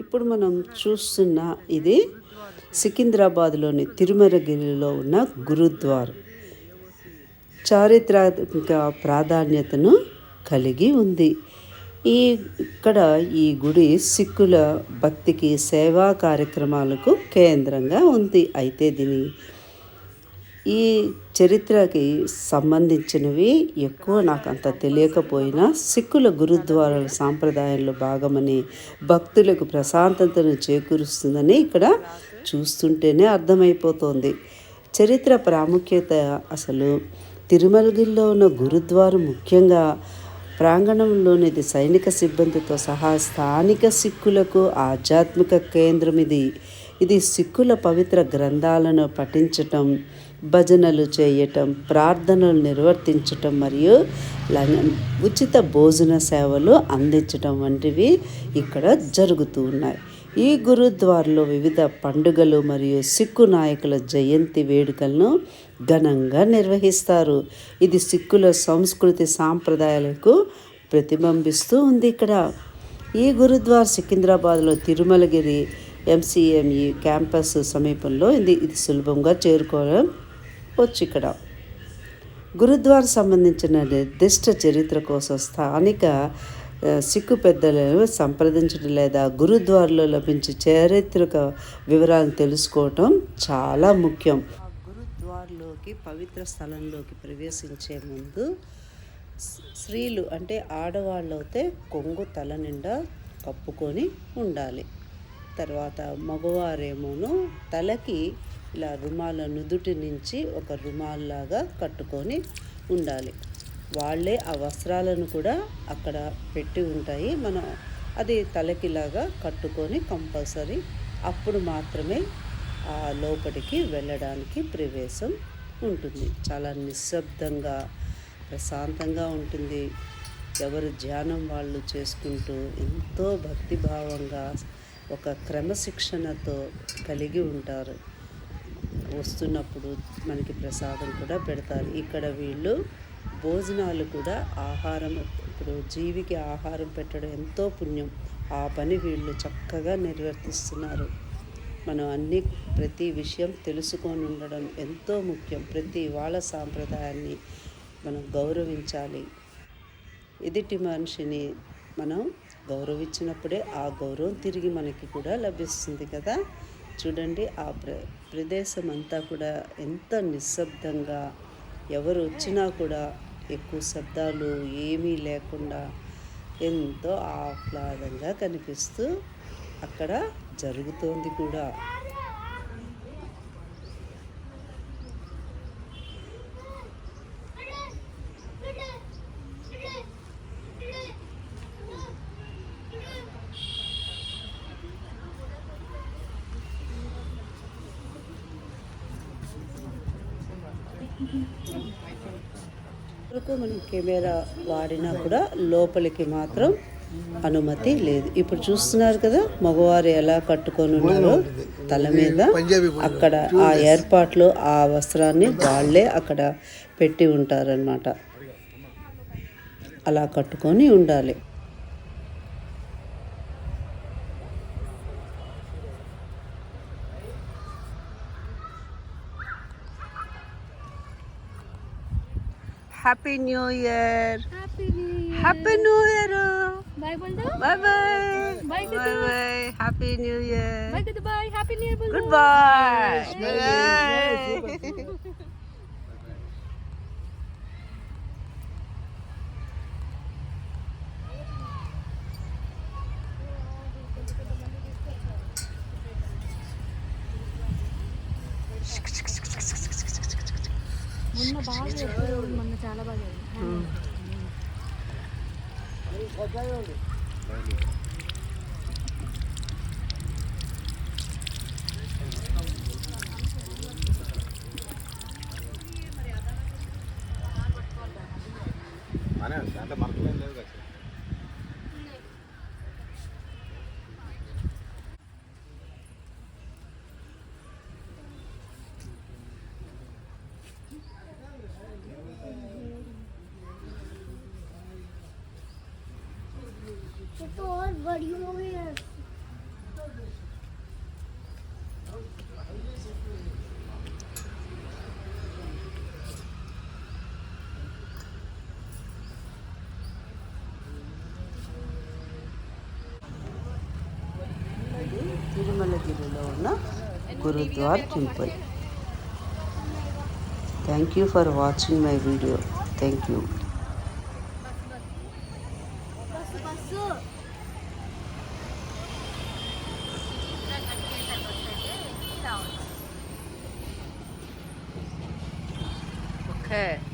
ఇప్పుడు మనం చూస్తున్న ఇది సికింద్రాబాద్లోని తిరుమలగిరిలో ఉన్న గురుద్వార్. చారిత్రాత్మక ప్రాధాన్యతను కలిగి ఉంది. ఈ ఇక్కడ ఈ గుడి సిక్కుల భక్తికి సేవా కార్యక్రమాలకు కేంద్రంగా ఉంది. అయితే దీని ఈ చరిత్రకి సంబంధించినవి ఎక్కువ నాకు అంత తెలియకపోయినా సిక్కుల గురుద్వారాల సాంప్రదాయంలో భాగమని భక్తులకు ప్రశాంతతను చేకూరుస్తుందని ఇక్కడ చూస్తుంటేనే అర్థమైపోతుంది. చరిత్ర ప్రాముఖ్యత అసలు తిరుమలగిరిలో ఉన్న గురుద్వారం ముఖ్యంగా ప్రాంగణంలోనిది సైనిక సిబ్బందితో సహా స్థానిక సిక్కులకు ఆధ్యాత్మిక కేంద్రం ఇది. ఇది సిక్కుల పవిత్ర గ్రంథాలను పఠించటం భజనలు చేయటం ప్రార్థనలు నిర్వర్తించటం మరియు ఉచిత భోజన సేవలు అందించటం వంటివి ఇక్కడ జరుగుతూ ఉన్నాయి. ఈ గురుద్వార్లో వివిధ పండుగలు మరియు సిక్కు నాయకుల జయంతి వేడుకలను ఘనంగా నిర్వహిస్తారు. ఇది సిక్కుల సంస్కృతి సాంప్రదాయాలకు ప్రతిబింబిస్తూ ఉంది ఇక్కడ. ఈ గురుద్వార్ సికింద్రాబాద్లో తిరుమలగిరి ఎంసీఎంఈ క్యాంపస్ సమీపంలో ఇది ఇది సులభంగా చేరుకోవడం వచ్చి ఇక్కడ. గురుద్వార్ సంబంధించిన నిర్దిష్ట చరిత్ర కోసం స్థానిక సిక్కు పెద్దలను సంప్రదించడం లేదా గురుద్వార్లో లభించే చారిత్రక వివరాలను తెలుసుకోవటం చాలా ముఖ్యం. గురుద్వార్లోకి పవిత్ర స్థలంలోకి ప్రవేశించే ముందు స్త్రీలు అంటే ఆడవాళ్ళు అయితే కొంగు తల నిండా కప్పుకొని ఉండాలి. తర్వాత మగవారేమోను తలకి ఇలా రుమాల నుదుటి నుంచి ఒక రుమాల్లాగా కట్టుకొని ఉండాలి. వాళ్ళే ఆ వస్త్రాలను కూడా అక్కడ పెట్టి ఉంటాయి. మనం అది తలకిలాగా కట్టుకొని కంపల్సరీ అప్పుడు మాత్రమే ఆ లోపలికి వెళ్ళడానికి ప్రవేశం ఉంటుంది. చాలా నిశ్శబ్దంగా ప్రశాంతంగా ఉంటుంది. ఎవరు ధ్యానం వాళ్ళు చేసుకుంటూ ఎంతో భక్తిభావంగా ఒక క్రమశిక్షణతో కలిగి ఉంటారు. వస్తున్నప్పుడు మనకి ప్రసాదం కూడా పెడతారు. ఇక్కడ వీళ్ళు భోజనాలు కూడా ఆహారం ఇప్పుడు జీవికి ఆహారం పెట్టడం ఎంతో పుణ్యం. ఆ పని వీళ్ళు చక్కగా నిర్వర్తిస్తున్నారు. మనం అన్ని ప్రతి విషయం తెలుసుకొని ఉండడం ఎంతో ముఖ్యం. ప్రతి వాళ్ళ సాంప్రదాయాన్ని మనం గౌరవించాలి. ఎదుటి మనిషిని మనం గౌరవించినప్పుడే ఆ గౌరవం తిరిగి మనకి కూడా లభిస్తుంది కదా. చూడండి ఆ ప్ర ప్రదేశం అంతా కూడా ఎంత నిశ్శబ్దంగా ఎవరు వచ్చినా కూడా ఎక్కువ శబ్దాలు ఏమీ లేకుండా ఎంతో ఆహ్లాదంగా కనిపిస్తూ అక్కడ జరుగుతోంది కూడా. వరకు మనం కెమెరా వాడినా కూడా లోపలికి మాత్రం అనుమతి లేదు. ఇప్పుడు చూస్తున్నారు కదా మగవారు ఎలా కట్టుకొని ఉన్నారో తల మీద. అక్కడ ఆ ఏర్పాట్లు ఆ వస్త్రాన్ని వాళ్ళే అక్కడ పెట్టి ఉంటారనమాట అలా కట్టుకొని ఉండాలి. Happy new year happy new year bye bye bye bye bye happy new year bye happy new year good bye Çık çık çık. మొన్న బాగా మొన్న చాలా బాగా Gurudwar Temple. Thank you for watching my video. Thank you. OK。